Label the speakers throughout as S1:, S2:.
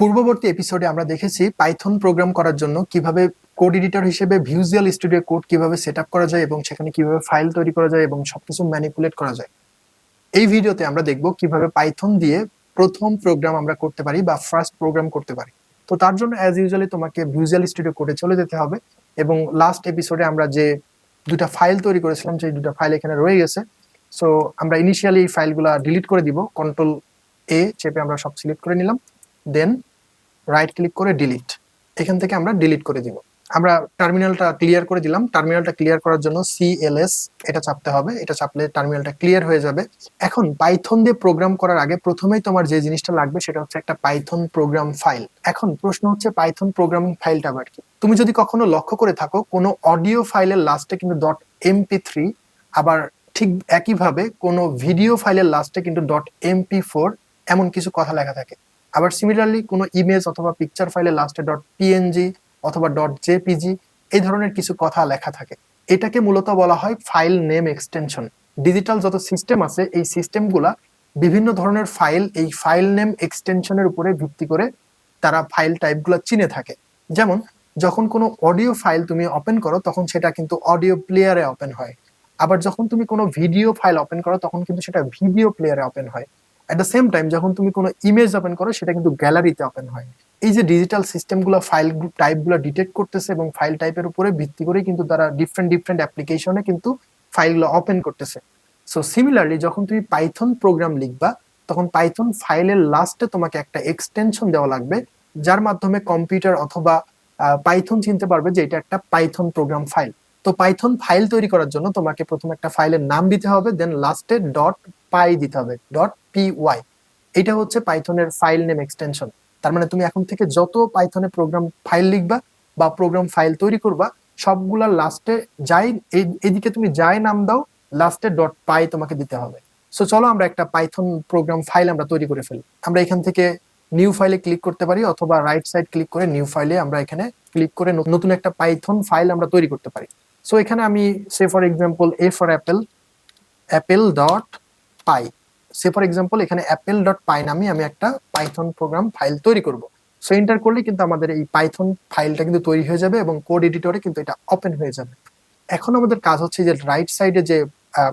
S1: পূর্ববর্তী এপিসোডে আমরা দেখেছি পাইথন প্রোগ্রাম করার জন্য কীভাবে কোড এডিটর হিসেবে ভিউজুয়াল স্টুডিও কোড কীভাবে সেট করা যায় এবং সেখানে কীভাবে ফাইল তৈরি করা যায় এবং সবকিছু ম্যানিপুলেট করা যায়। এই ভিডিওতে আমরা দেখব কীভাবে পাইথন দিয়ে প্রথম প্রোগ্রাম আমরা করতে পারি বা ফার্স্ট প্রোগ্রাম করতে পারি। তো তার জন্য অ্যাজ ইউজুয়ালি তোমাকে ভিউজুয়াল স্টুডিও কোডে চলে যেতে হবে এবং লাস্ট এপিসোডে আমরা যে দুটা ফাইল তৈরি করেছিলাম, সেই দুটা ফাইল এখানে রয়ে গেছে। সো আমরা ইনিশিয়ালি এই ফাইলগুলা ডিলিট করে দিব কন্ট্রোল এ চেপে আমরা সব সিলেক্ট করে নিলাম। দেন রাইট ক্লিক করে ডিলিট এখান থেকে আমরা ডিলিট করে দিব। আমরা টার্মিনালটা ক্লিয়ার করে দিলাম। টার্মিনালটা ক্লিয়ার করার জন্য সিএলএস এটা চাপতে হবে। এটা চাপলে টার্মিনালটা ক্লিয়ার হয়ে যাবে। এখন পাইথন দিয়ে প্রোগ্রাম করার আগে প্রথমেই তোমার যে জিনিসটা লাগবে সেটা হচ্ছে একটা পাইথন প্রোগ্রাম ফাইল এখন প্রশ্ন হচ্ছে পাইথন প্রোগ্রামিং ফাইলটা আবার কি? তুমি যদি কখনো লক্ষ্য করে থাকো, কোনো অডিও ফাইলের লাস্টে কিন্তু. ডট এমপি থ্রি আবার ঠিক একইভাবে কোনো ভিডিও ফাইলের লাস্টে কিন্তু. ডট এমপি ফোর এমন কিছু কথা লেখা থাকে। আবার সিমিলারলি কোনো ইমেজ অথবা পিকচার ফাইলের লাস্টে ডট পিএনজি অথবা ডট জেপিজি এই ধরনের কিছু কথা লেখা থাকে। এটাকে মূলত বলা হয় ফাইল নেম এক্সটেনশন ডিজিটাল যত সিস্টেম আছে, এই সিস্টেমগুলা বিভিন্ন ধরনের ফাইল এই ফাইল নেম এক্সটেনশনের উপরে ভিত্তি করে তারা ফাইল টাইপগুলো চিনে থাকে। যেমন, যখন কোনো অডিও ফাইল তুমি ওপেন করো, তখন সেটা কিন্তু অডিও প্লেয়ারে ওপেন হয়। আবার যখন তুমি কোনো ভিডিও ফাইল ওপেন করো, তখন কিন্তু সেটা ভিডিও প্লেয়ারে ওপেন হয়। অ্যাট দ্য সেম টাইম যখন তুমি কোনো ইমেজ ওপেন করো, সেটা কিন্তু গ্যালারিতে ওপেন হয়। এই যে ডিজিটাল সিস্টেমগুলো ফাইল টাইপগুলো ডিটেক্ট করতেছে এবং ফাইল টাইপের উপরে ভিত্তি করে কিন্তু তারা ডিফারেন্ট ডিফারেন্ট অ্যাপ্লিকেশনে কিন্তু ফাইলগুলো ওপেন করতেছে। সো সিমিলারলি যখন তুমি পাইথন প্রোগ্রাম লিখবা, তখন পাইথন ফাইলের লাস্টে তোমাকে একটা এক্সটেনশন দেওয়া লাগবে, যার মাধ্যমে কম্পিউটার অথবা পাইথন চিনতে পারবে যে এটা একটা পাইথন প্রোগ্রাম ফাইল তো পাইথন ফাইল তৈরি করার জন্য তোমাকে প্রথমে একটা ফাইলের নাম দিতে হবে দেন লাস্টে ডট পাই দিতে হবে ডট পি ওয়াই এটা হচ্ছে পাইথনের ফাইল নেম এক্সটেনশন তার মানে তুমি এখন থেকে যত পাইথনে প্রোগ্রাম ফাইল লিখবা বা প্রোগ্রাম ফাইল তৈরি করবা, সবগুলা লাস্টে যাই এদিকে তুমি যাই নাম দাও লাস্টে ডট পাই তোমাকে দিতে হবে। সো চলো আমরা একটা পাইথন প্রোগ্রাম ফাইল আমরা তৈরি করে ফেলি। আমরা এখান থেকে নিউ ফাইলে ক্লিক করতে পারি অথবা রাইট সাইড ক্লিক করে নিউ ফাইলে আমরা এখানে ক্লিক করে নতুন একটা পাইথন ফাইল আমরা তৈরি করতে পারি। সো এখানে আমি say for example A for apple apple dot py. Say for example এখানে অ্যাপেল ডট পাই নামে আমি একটা পাইথন প্রোগ্রাম ফাইল তৈরি করব। সো এন্টার করলে কিন্তু আমাদের এই পাইথন ফাইলটা কিন্তু তৈরি হয়ে যাবে এবং কোড এডিটরে কিন্তু এটা ওপেন হয়ে যাবে। এখন আমাদের কাজ হচ্ছে যে রাইট সাইডে যে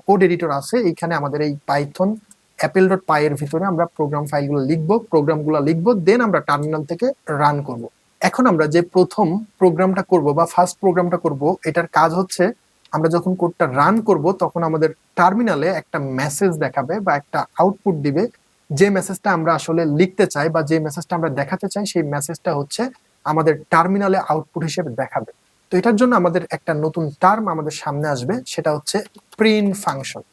S1: কোড এডিটর আছে, এইখানে আমাদের এই পাইথন অ্যাপেল ডট পাই এর ভিতরে আমরা প্রোগ্রাম ফাইলগুলো লিখব প্রোগ্রামগুলো লিখব দেন আমরা টার্মিনাল থেকে রান করব। এখন আমরা যে প্রথম প্রোগ্রামটা করব বা ফার্স্ট প্রোগ্রামটা করব, এটার কাজ হচ্ছে আমরা যখন কোডটা রান করব, তখন আমাদের টার্মিনালে একটা মেসেজ দেখাবে বা একটা আউটপুট দিবে। যে মেসেজটা আমরা আসলে লিখতে চাই বা যে মেসেজটা আমরা দেখাতে চাই, সেই মেসেজটা হচ্ছে আমাদের টার্মিনালে আউটপুট হিসেবে দেখাবে। তো এটার জন্য আমাদের একটা নতুন টার্ম আমাদের সামনে আসবে, সেটা হচ্ছে প্রিন্ট ফাংশন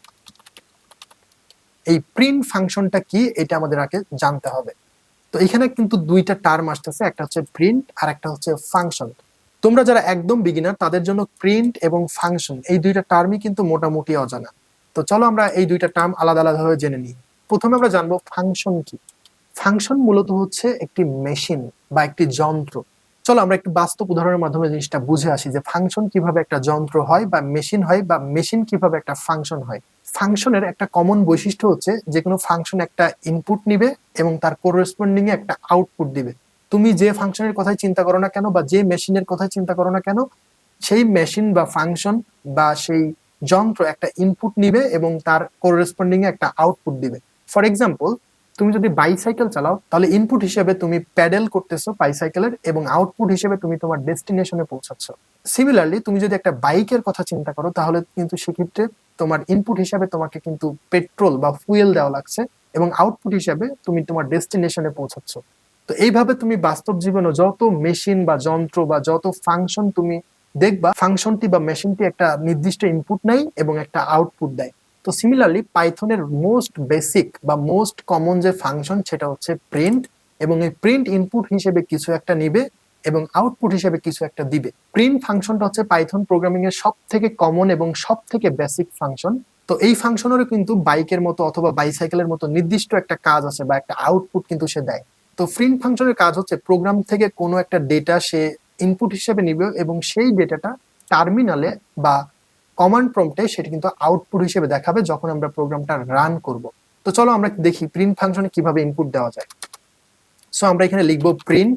S1: এই প্রিন্ট ফাংশনটা কি, এটা আমাদের আগে জানতে হবে। তো এখানে কিন্তু দুইটা টার্ম আসতেছে, একটা হচ্ছে প্রিন্ট আর একটা হচ্ছে ফাংশন তোমরা যারা একদম বিগিনার তাদের জন্য প্রিন্ট এবং ফাংশন এই দুইটা টার্মই কিন্তু মোটামুটি অজানা। তো চলো আমরা এই দুইটা টার্ম আলাদা আলাদাভাবে জেনে নিই। প্রথমে আমরা জানব ফাংশন কি। ফাংশন মূলত হচ্ছে একটি মেশিন বা একটি যন্ত্র। চলো আমরা একটি বাস্তব উদাহরণের মাধ্যমে জিনিসটা বুঝে আসি যে ফাংশন কীভাবে একটা যন্ত্র হয় বা মেশিন হয় বা মেশিন কীভাবে একটা ফাংশন হয়। ফাংশনের একটা কমন বৈশিষ্ট্য হচ্ছে যে কোনো ফাংশন একটা ইনপুট নিবে এবং তার কোরেসপন্ডিং এ একটা আউটপুট দিবে। তুমি যে ফাংশনের কথাই চিন্তা করো না কেন বা যে মেশিনের কথাই চিন্তা করো না কেন, সেই মেশিন বা ফাংশন বা সেই যন্ত্র একটা ইনপুট নিবে এবং তার কোরেসপন্ডিং এ একটা আউটপুট দিবে। ফর এক্সাম্পল তুমি যদি বাইসাইকেল চালাও, তাহলে ইনপুট হিসেবে তুমি প্যাডেল করতেছো বাইসাইকেলের এবং আউটপুট হিসেবে তুমি তোমার ডেস্টিনেশনে পৌঁছাচ্ছ। সিমিলারলি তুমি যদি একটা বাইকের কথা চিন্তা করো, তাহলে কিন্তু সেক্ষেত্রে তোমার ইনপুট হিসাবে তোমাকে কিন্তু পেট্রোল বা ফুয়েল দেওয়া লাগছে এবং আউটপুট হিসাবে তুমি তোমার ডেস্টিনেশনে পৌঁছাচ্ছ। তো এইভাবে তুমি বাস্তব জীবনে যত মেশিন বা যন্ত্র বা যত ফাংশন তুমি দেখবা ফাংশনটি বা মেশিনটি একটা নির্দিষ্ট ইনপুট নেয় এবং একটা আউটপুট দেয়। তো সিমিলারলি পাইথনের মোস্ট বেসিক বা মোস্ট কমন যে ফাংশন সেটা হচ্ছে প্রিন্ট এবং এই প্রিন্ট ইনপুট হিসেবে কিছু একটা নিবে এবং আউটপুট হিসেবে কিছু একটা দিবে। প্রিন্ট ফাংশনটা হচ্ছে পাইথন প্রোগ্রামিং এর সব থেকে কমন এবং সব থেকে বেসিক ফাংশন তো এই ফাংশনেরও কিন্তু বাইকের মতো অথবা বাইসাইকেলের মতো নির্দিষ্ট একটা কাজ আছে বা একটা আউটপুট কিন্তু সে দেয়। তো প্রিন্ট ফাংশনের কাজ হচ্ছে প্রোগ্রাম থেকে কোনো একটা ডেটা সে ইনপুট হিসেবে নিবে এবং সেই ডেটাটা টার্মিনালে বা কমান্ড প্রম্পটে সেটা কিন্তু আউটপুট হিসেবে দেখাবে যখন আমরা প্রোগ্রামটা রান করব। তো চলো আমরা দেখি প্রিন্ট ফাংশনে কীভাবে ইনপুট দেওয়া যায়। সো আমরা এখানে লিখব প্রিন্ট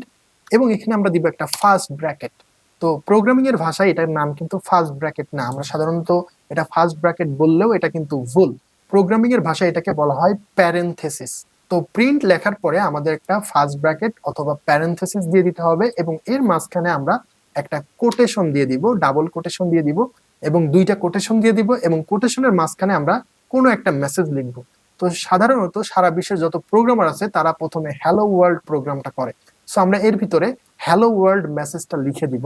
S1: এবং এখানে আমরা দিব একটা ফার্স্ট ব্র্যাকেট তো প্রোগ্রামিং এর ভাষায় এটার নাম কিন্তু ফার্স্ট ব্র্যাকেট না। আমরা সাধারণত এটা ফার্স্ট ব্র্যাকেট বললেও এটা কিন্তু ভুল। প্রোগ্রামিং এর ভাষায় এটাকে বলা হয় প্যারেন্থেসিস তো প্রিন্ট লেখার পরে আমাদের একটা ফার্স্ট ব্র্যাকেট অথবা প্যারেন্থেসিস দিয়ে দিতে হবে এবং এর মাঝখানে আমরা একটা কোটেশন দিয়ে দিব ডাবল কোটেশন দিয়ে দিব এবং দুইটা কোটেশন দিয়ে দিব এবং কোটেশনের মাঝখানে আমরা কোনো একটা মেসেজ লিখব। তো সাধারণত সারা বিশ্বের যত প্রোগ্রামার আছে তারা প্রথমে হ্যালো ওয়ার্ল্ড প্রোগ্রামটা করে। সো আমরা এর ভিতরে হ্যালো ওয়ার্ল্ড মেসেজটা লিখে দিব।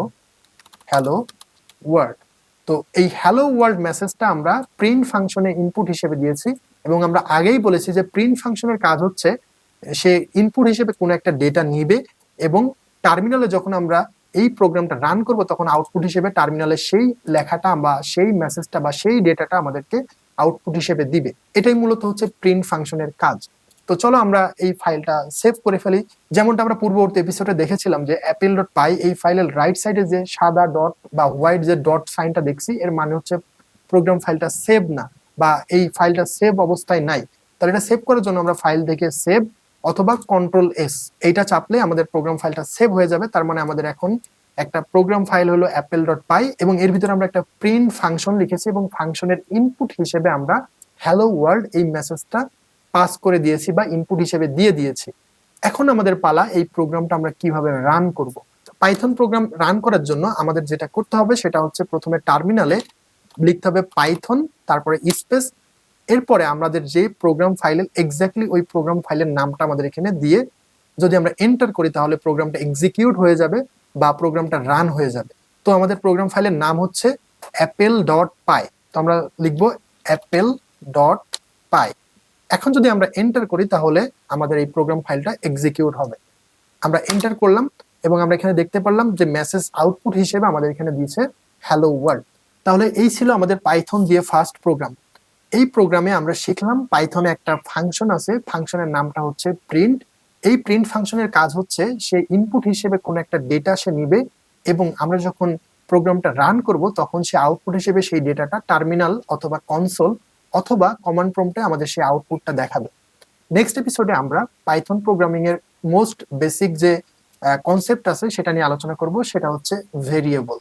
S1: হ্যালো ওয়ার্ল্ড তো এই হ্যালো ওয়ার্ল্ড মেসেজটা আমরা প্রিন্ট ফাংশনে ইনপুট হিসেবে দিয়েছি। এবং আমরা আগেই বলেছি যে প্রিন্ট ফাংশনের কাজ হচ্ছে, সে ইনপুট হিসেবে কোনো একটা ডেটা নিবে এবং টার্মিনালে যখন আমরা এই প্রোগ্রামটা রান করব, তখন আউটপুট হিসেবে টার্মিনালে সেই লেখাটা বা সেই মেসেজটা বা সেই ডেটাটা আমাদেরকে আউটপুট হিসেবে দিবে। এটাই মূলত হচ্ছে প্রিন্ট ফাংশনের কাজ। তো চলো আমরা এই ফাইলটা সেভ করে ফেলি। যেমনটা আমরা পূর্ববর্তী এপিসোডে দেখেছিলাম যে অ্যাপেল ডট পাই এই ফাইলের রাইট সাইডে যে সাদা ডট বা হোয়াইট যে ডট সাইনটা দেখছি, এর মানে হচ্ছে প্রোগ্রাম ফাইলটা সেভ না। বা এই ফাইলটা সেভ অবস্থায় নাই, তাহলে এটা সেভ করার জন্য আমরা ফাইল থেকে সেভ অথবা কন্ট্রোল এস এইটা চাপলে আমাদের প্রোগ্রাম ফাইলটা সেভ হয়ে যাবে, তার মানে আমাদের এখন একটা প্রোগ্রাম ফাইল হলো অ্যাপেল ডট পাই এবং এর ভিতরে আমরা একটা প্রিন্ট ফাংশন লিখেছি এবং ফাংশনের ইনপুট হিসেবে আমরা হ্যালো ওয়ার্ল্ড এই মেসেজটা পাস করে দিয়েছি বা ইনপুট হিসেবে দিয়ে দিয়েছি। এখন আমাদের পালা এই প্রোগ্রামটা আমরা কীভাবে রান করব? পাইথন প্রোগ্রাম রান করার জন্য আমাদের যেটা করতে হবে সেটা হচ্ছে প্রথমে টার্মিনালে লিখতে হবে পাইথন তারপরে স্পেস, এরপরে আমাদের যে প্রোগ্রাম ফাইলের এক্স্যাক্টলি ওই প্রোগ্রাম ফাইলের নামটা আমাদের এখানে দিয়ে যদি আমরা এন্টার করি, তাহলে প্রোগ্রামটা এক্সিকিউট হয়ে যাবে বা প্রোগ্রামটা রান হয়ে যাবে। তো আমাদের প্রোগ্রাম ফাইলের নাম হচ্ছে অ্যাপেল ডট পাই তো আমরা লিখব অ্যাপেল ডট পাই এখন যদি আমরা এন্টার করি, তাহলে আমাদের এই প্রোগ্রাম ফাইলটা এক্সিকিউট হবে। আমরা এন্টার করলাম এবং আমরা এখানে দেখতে পারলাম যে মেসেজ আউটপুট হিসেবে আমাদের এখানে দিয়েছে হ্যালো ওয়ার্ল্ড তাহলে এই ছিল আমাদের পাইথন দিয়ে ফার্স্ট প্রোগ্রাম এই প্রোগ্রামে আমরা শিখলাম পাইথনে একটা ফাংশন আছে ফাংশনের নামটা হচ্ছে প্রিন্ট এই প্রিন্ট ফাংশনের কাজ হচ্ছে সে ইনপুট হিসেবে কোনো একটা ডেটা সে নিবে এবং আমরা যখন প্রোগ্রামটা রান করব, তখন সে আউটপুট হিসেবে সেই ডেটাটা টার্মিনাল অথবা কনসোল অথবা কমান্ড প্রম্পটে আমাদের সেই আউটপুটটা দেখাবে। নেক্সট এপিসোডে আমরা পাইথন প্রোগ্রামিং এর মোস্ট বেসিক যে কনসেপ্ট আছে সেটা নিয়ে আলোচনা করব, সেটা হচ্ছে ভেরিয়েবল